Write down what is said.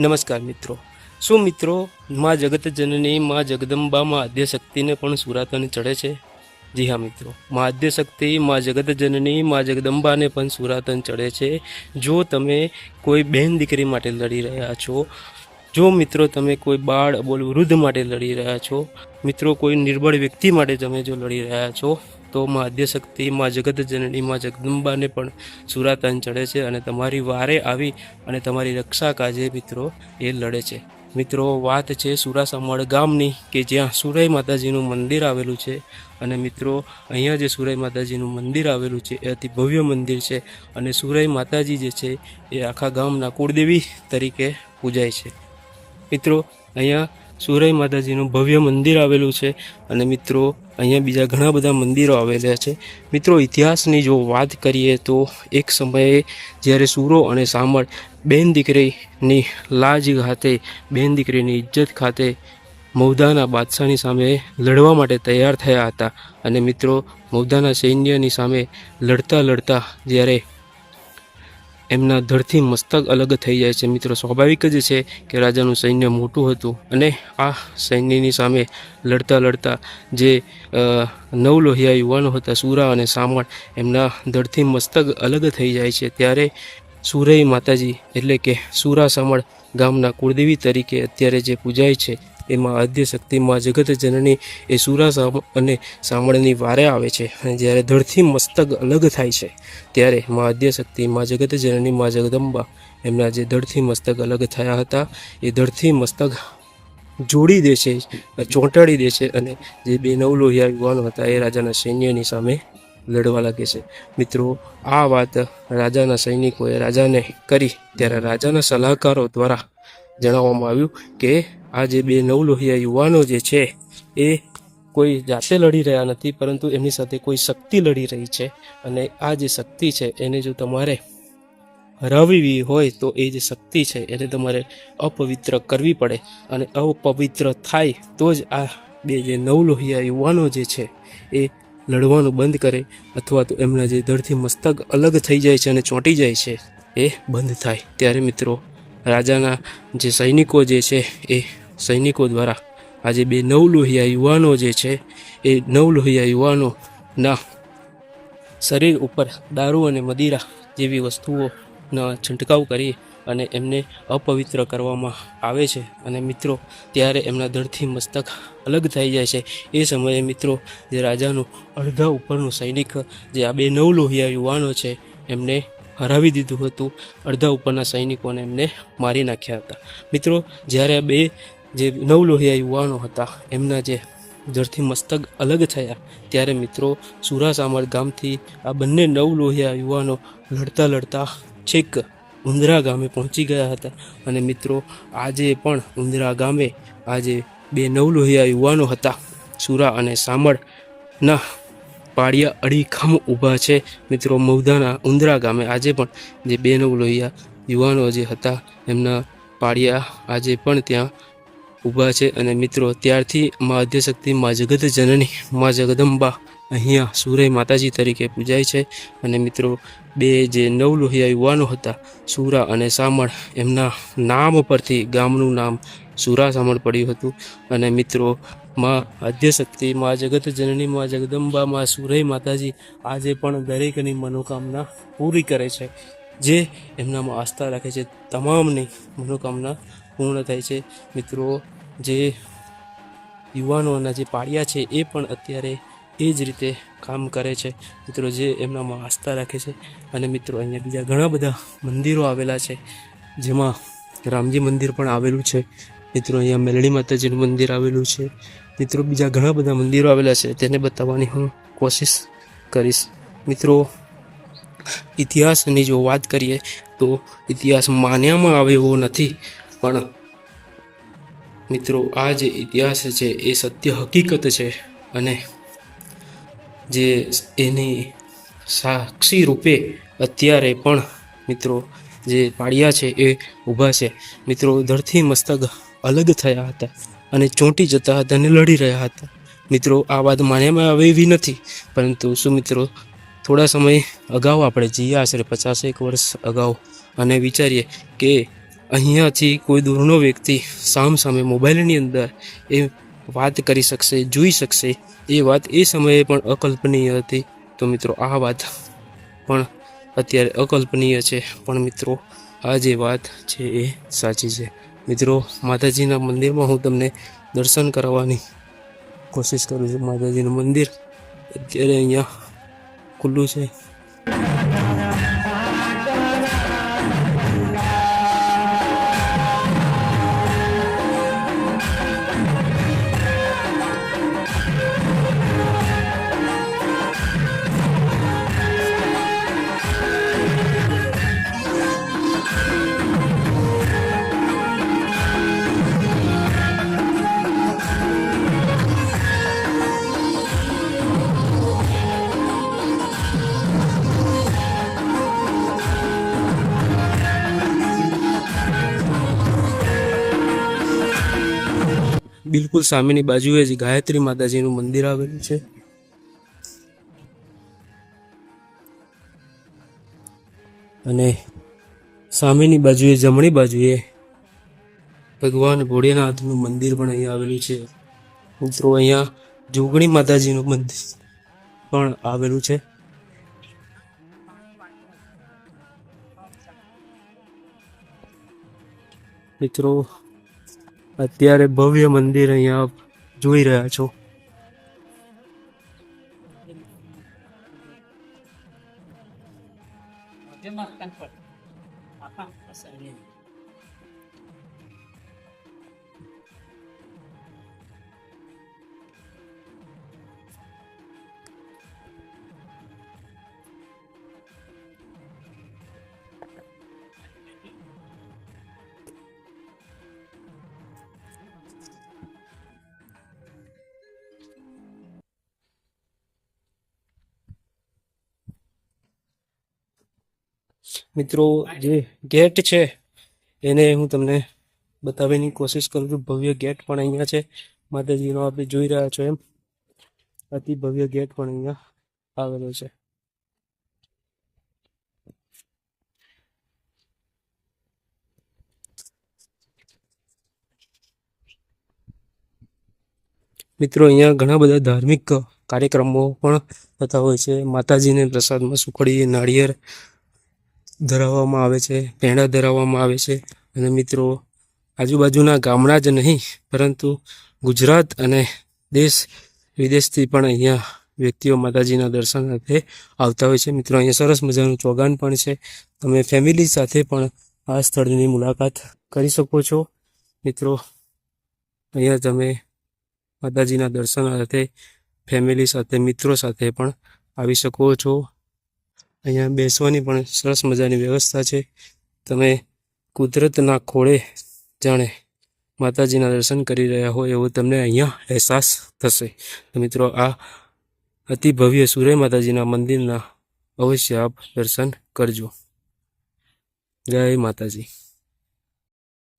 નમસ્કાર મિત્રો. શું મિત્રો, માં જગત જનની માં જગદંબામાં આદ્યશક્તિને પણ સુરાતન ચડે છે? જી હા મિત્રો. માં આદ્યશક્તિ, મા જગત જનની માં જગદંબાને પણ સુરાતન ચડે છે. જો તમે કોઈ બહેન દીકરી માટે લડી રહ્યા છો, જો મિત્રો તમે કોઈ બાળ અબોલ વૃદ્ધ માટે લડી રહ્યા છો, મિત્રો કોઈ નિર્બળ વ્યક્તિ માટે તમે જો લડી રહ્યા છો તો માં આદ્યશક્તિ, માં જગત જનની જગદંબાને પણ સુરાતન ચડે છે અને તમારી વારે આવી અને તમારી રક્ષા કાજે મિત્રો એ લડે છે. મિત્રો, વાત છે સુરાસામળ ગામની કે જ્યાં સુરાઈ માતાજીનું મંદિર આવેલું છે અને મિત્રો, અહીંયા જે સુરાઈ માતાજીનું મંદિર આવેલું છે એ અતિ ભવ્ય મંદિર છે અને સુરાઈ માતાજી જે છે એ આખા ગામના કુળદેવી તરીકે પૂજાય છે. મિત્રો, અહીંયા સુરઈ માતાજીનું ભવ્ય મંદિર આવેલું છે અને મિત્રો, અહીંયા બીજા ઘણા બધા મંદિરો આવેલા છે. મિત્રો, ઇતિહાસની જો વાત કરીએ તો એક સમયે જ્યારે સુરો અને સામળ બેન દીકરીની લાજ ખાતે, બેન દીકરીની ઇજ્જત ખાતે મૌદાના બાદશાહની સામે લડવા માટે તૈયાર થયા હતા અને મિત્રો, મૌદાના સૈન્યની સામે લડતા લડતા જ્યારે એમના ધડથી મસ્તક અલગ થઈ જાય છે મિત્રો. સ્વાભાવિક જ છે કે રાજાનું સૈન્ય મોટું હતું અને આ સૈન્યની સામે લડતા લડતા જે નવ લોહિયા યુવાનો હતા, સુરા અને સામળ એમના ધડથી મસ્તક અલગ થઈ જાય છે. ત્યારે સુરઈ માતાજી એટલે કે સુરા સામળ ગામના કુળદેવી તરીકે અત્યારે જે પૂજાય છે એમાં આદ્ય શક્તિમાં જગત જનની એ સુરા અને સામળની વારે આવે છે. અને જ્યારે ધડથી મસ્તક અલગ થાય છે, ત્યારે માં આદ્યશક્તિ માં જગત જનની, માં જગદંબા એમના જે ધડથી મસ્તક અલગ થયા હતા, એ ધડથી મસ્તક જોડી દે છે, ચોંટાડી દે છે અને જે બે નવલોહિયા યુવાનો હતા, એ રાજાના સૈન્યની સામે લડવા લાગે છે. મિત્રો, આ વાત રાજાના સૈનિકોએ રાજાને કરી, ત્યારે રાજાના સલાહકારો દ્વારા જણાવવામાં આવ્યું કે આ જે બે નવલોહિયા યુવાનો જે છે, એ કોઈ જાતે લડી રહ્યા નથી, પરંતુ એમની સાથે કોઈ શક્તિ લડી રહી છે. અને આ જે શક્તિ છે, એને જો તમારે હરાવવી હોય, તો એ જે શક્તિ છે, એને તમારે અપવિત્ર કરવી પડે. અને અપવિત્ર થાય, તો જ આ બે જે નવલોહિયા યુવાનો જે છે, એ લડવાનું બંધ કરે, અથવા તો એમના જે ધડથી મસ્તક અલગ થઈ જાય છે અને ચોંટી જાય છે, એ બંધ થાય. ત્યારે મિત્રો, રાજાના જે સૈનિકો જે છે, એ સૈનિકો દ્વારા આજે બે નવલોહિયા યુવાનો જે છે, એ નવલોહિયા યુવાનોના શરીર ઉપર દારૂ અને મદિરા જેવી વસ્તુઓના છંટકાવ કરી અને એમને અપવિત્ર કરવામાં આવે છે. અને મિત્રો, ત્યારે એમના દળથી મસ્તક અલગ થઈ જાય છે. એ સમયે મિત્રો, જે રાજાનું અડધા ઉપરનું સૈનિક, જે આ બે નવલોહિયા યુવાનો છે, એમને હરાવી દીધું હતું. અડધા ઉપરના સૈનિકોને એમને મારી નાખ્યા હતા. મિત્રો, જ્યારે આ બે જે નવલોહિયા યુવાનો હતા, એમના જે જળથી મસ્તક અલગ થયા, ત્યારે મિત્રો સુરાસામળ ગામથી આ બંને નવલોહિયા યુવાનો લડતા લડતા છેક ઉંદરા ગામે પહોંચી ગયા હતા. અને મિત્રો, આજે પણ ઉંદરા ગામે આજે બે નવલોહિયા યુવાનો હતા, સુરા અને સામળના પાડિયા અડીખમ ઊભા છે. મિત્રો મૌદાના ઉંદરા ગામે આજે પણ જે બે નવલોહિયા યુવાનો જે હતા, એમના પાડિયા આજે પણ ત્યાં ઊભા છે અને મિત્રો, ત્યારથી મા આદ્યશક્તિ મા જગત જનની, મા જગદંબા અહીંયા સુરય માતાજી તરીકે પૂજાય છે. અને મિત્રો, બે જે નવલોહિયા યુવાનો હતા, સુરા અને સામળ, એમના નામ પરથી ગામનું નામ સુરા સામળ પડ્યું હતું. અને મિત્રો, માં આદ્યશક્તિ મા જગત જનની, મા જગદંબા, મા સુરય માતાજી આજે પણ દરેકની મનોકામના પૂરી કરે છે. જે એમનામાં આસ્થા રાખે છે. તમામની મનોકામના પૂર્ણ થાય છે. મિત્રો, જે યુવાનોના જે પાળિયા છે, એ પણ અત્યારે એ જ રીતે કામ કરે છે. મિત્રો, જે એમનામાં આસ્થા રાખે છે. અને મિત્રો, અહીંયા બીજા ઘણા બધા મંદિરો આવેલા છે. જેમાં રામજી મંદિર પણ આવેલું છે. મિત્રો, અહીંયા મેલડી માતાજીનું મંદિર આવેલું છે. મિત્રો, બીજા ઘણા બધા મંદિરો આવેલા છે. તેને બતાવવાની હું કોશિશ કરીશ. મિત્રો ઇતિહાસની જો વાત કરીએ તો ઇતિહાસ માન્યામાં આવે નથી. પણ મિત્રો, આ જે ઇતિહાસ છે, એ સત્ય હકીકત છે અને જે એની સાક્ષી રૂપે અત્યારે પણ મિત્રો જે પાડ્યા છે, એ ઊભા છે. મિત્રો ધરથી મસ્તક અલગ થયા હતા અને ચોંટી જતા હતા અને લડી રહ્યા હતા. મિત્રો, આ વાત માન્યામાં આવે એવી નથી. પરંતુ શું મિત્રો થોડા સમય અગાઉ આપણે જઈએ આશરે પચાસેક વર્ષ અગાઉ અને વિચારીએ કે અહીંયાથી કોઈ દૂરનો વ્યક્તિ સામ સામે મોબાઈલની અંદર એ વાત કરી શકશે, જોઈ શકશે. એ વાત એ સમયે પણ અકલ્પનીય હતી. તો મિત્રો, આ વાત પણ અત્યારે અકલ્પનીય છે. પણ મિત્રો, આ જે વાત છે એ સાચી છે. મિત્રો, માતાજીના મંદિરમાં હું તમને દર્શન કરાવવાની કોશિશ કરું છું. માતાજીનું મંદિર અત્યારે અહીંયા ખુલ્લું છે. બિલકુલ સામેની બાજુએ જ ગાયત્રી માતાજીનું મંદિર આવેલું છે. અને સામેની બાજુએ, જમણી બાજુએ ભગવાન ભોળેનાથનું મંદિર પણ અહીંયા આવેલું છે. મિત્રો, અહીંયા જોગણી માતાજીનું મંદિર પણ આવેલું છે. મિત્રો અત્યારે ભવ્ય મંદિર અહીંયા જોઈ રહ્યા છો. મિત્રો, જે ગેટ છે, એને હું તમને બતાવવાની કોશિશ કરું છું. ભવ્ય ગેટ પણ અહીંયા છે. માતાજીનો આપણે જોઈ રહ્યા છો એમ. અતિ ભવ્ય ગેટ પણ અહીંયા આવેલો છે. મિત્રો, અહીંયા ઘણા બધા ધાર્મિક કાર્યક્રમો પણ થતા હોય છે. માતાજીને પ્રસાદમાં સુખડી નાળિયેર ધરાવવામાં આવે છે પેણા ધરાવવામાં આવે છે. અને મિત્રો, આજુબાજુના ગામડા જ નહીં, પરંતુ ગુજરાત અને દેશ વિદેશથી પણ અહીંયા વ્યક્તિઓ માતાજીના દર્શન અર્થે આવતા હોય છે. મિત્રો, અહીંયા સરસ મજાનું ચોગાન પણ છે. તમે ફેમિલી સાથે પણ આ સ્થળની મુલાકાત કરી શકો છો. મિત્રો, અહીંયા તમે માતાજીના દર્શન અર્થે ફેમિલી સાથે, મિત્રો સાથે પણ આવી શકો છો. અહીંયા બેસવાની પણ સરસ મજાની વ્યવસ્થા છે. તમે કુદરતના ખોળે જાણે માતાજીના દર્શન કરી રહ્યા હોય એવો તમને અહીંયા અહેસાસ થશે. તો મિત્રો, આ અતિ ભવ્ય સૂર્ય માતાજીના મંદિરના અવશ્ય આપ દર્શન કરજો. જય માતાજી.